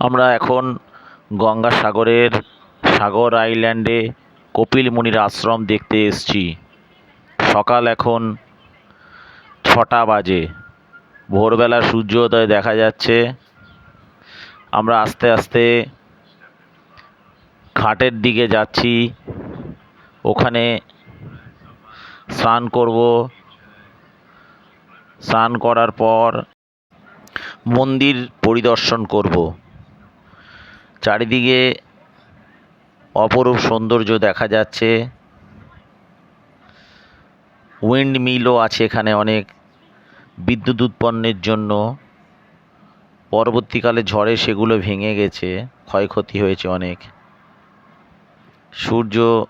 আমরা এখন গঙ্গাসাগরের সাগর আইল্যান্ডে কপিল মুনির আশ্রম দেখতে এসেছি। সকাল এখন ছটা বাজে। ভোরবেলা সূর্যোদয় দেখা যাচ্ছে। আমরা আস্তে আস্তে ঘাটের দিকে যাচ্ছি। ওখানে স্নান করব। স্নান করার পর মন্দির পরিদর্শন করব। চারিদিকে অপরূপ সৌন্দর্য দেখা যাচ্ছে। উইন্ড মিলও আছে এখানে অনেক। বিদ্যুৎ উৎপন্নের জন্য। পরবর্তীকালে ঝড়ে সেগুলো ভেঙে গেছে, ক্ষয়ক্ষতি হয়েছে অনেক। সূর্য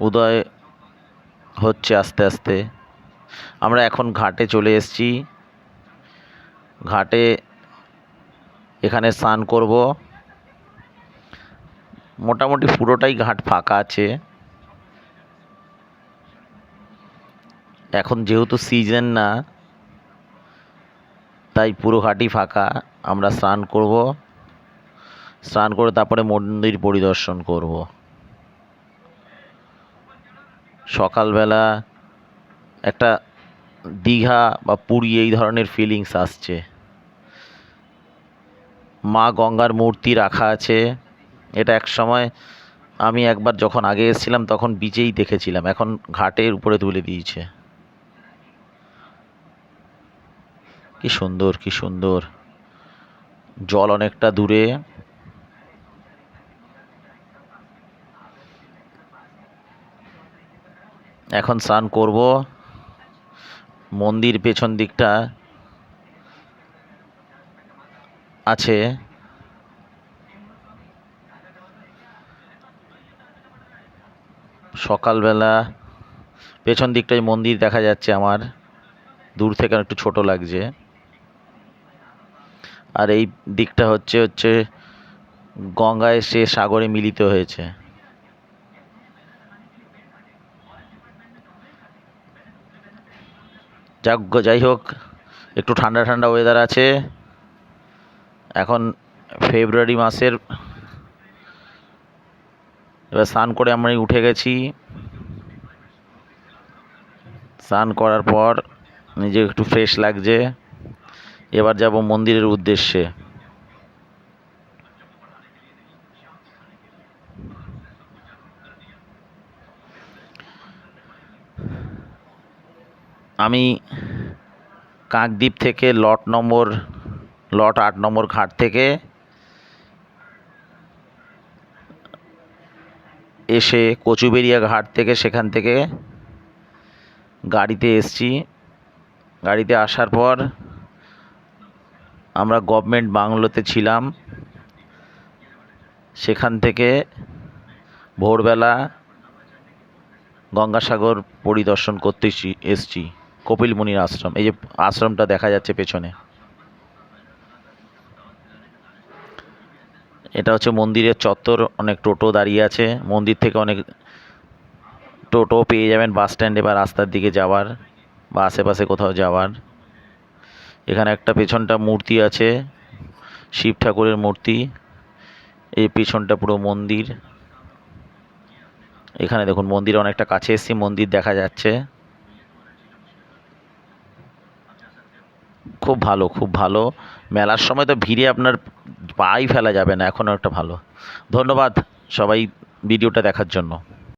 উদয় হচ্ছে আস্তে আস্তে। আমরা এখন ঘাটে চলে এসেছি। ঘাটে এখানে স্নান করব। মোটামুটি পুরোটাই ঘাট ফাঁকা আছে। এখন যেহেতু সিজন না, তাই পুরো ঘাটই ফাঁকা। আমরা স্নান করব। স্নান করে তারপরে মন্দির পরিদর্শন করব। সকালবেলা একটা দীঘা বা পুরী এই ধরনের ফিলিংস আসছে। মা গঙ্গার মূর্তি রাখা আছে। এটা এক সময় আমি একবার যখন আগে এসেছিলাম তখন বিচেই দেখেছিলাম। এখন ঘাটের উপরে তুলে দিয়েছে। কি সুন্দর কি সুন্দর। জল অনেকটা দূরে। এখন স্নান করব। মন্দির পেছন দিকটা আছে। সকালবেলা পেছন দিকটায় মন্দির দেখা যাচ্ছে আমার। দূর থেকে একটু ছোট লাগছে। আর এই দিকটা হচ্ছে হচ্ছে গঙ্গায় এসে সাগরে মিলিত হয়েছে। যাক যাই হোক, একটু ঠান্ডা ঠান্ডা ওয়েদার আছে। এখন ফেব্রুয়ারি মাসের এবার স্নান করে আমরা উঠে গেছি। স্নান করার পর নিজে একটু ফ্রেশ লাগছে। এবার যাব মন্দিরের উদ্দেশ্যে। আমি কাকদ্বীপ থেকে লট নম্বর লট আট নম্বর ঘাট থেকে এসে কচুবেরিয়া ঘাট থেকে সেখান থেকে গাড়িতে এসছি। গাড়িতে আসার পর আমরা গভর্নমেন্ট বাংলোতে ছিলাম। সেখান থেকে ভোরবেলা গঙ্গাসাগর পরিদর্শন করতে এসছি- এসছি কপিল মুনির আশ্রম। এই যে আশ্রমটা দেখা যাচ্ছে পেছনে। এটা হচ্ছে মন্দিরের চত্বর, অনেক টোটো দাঁড়িয়ে আছে। মন্দির থেকে অনেক টোটো পেয়ে যাবেন বাস স্ট্যান্ডে বা রাস্তার দিকে যাওয়ার বা আশেপাশে কোথাও যাওয়ার। এখানে একটা পেছনটা মূর্তি আছে, শিব ঠাকুরের মূর্তি। এই পিছনটা পুরো মন্দির। এখানে দেখুন মন্দির অনেকটা কাছে এসেছি, মন্দির দেখা যাচ্ছে। খুব ভালো খুব ভালো। মেলার সময় তো ভিড়ে আপনার পাই ফেলা যাবে না এখনও একটা ভালো। ধন্যবাদ সবাই ভিডিওটা দেখার জন্য।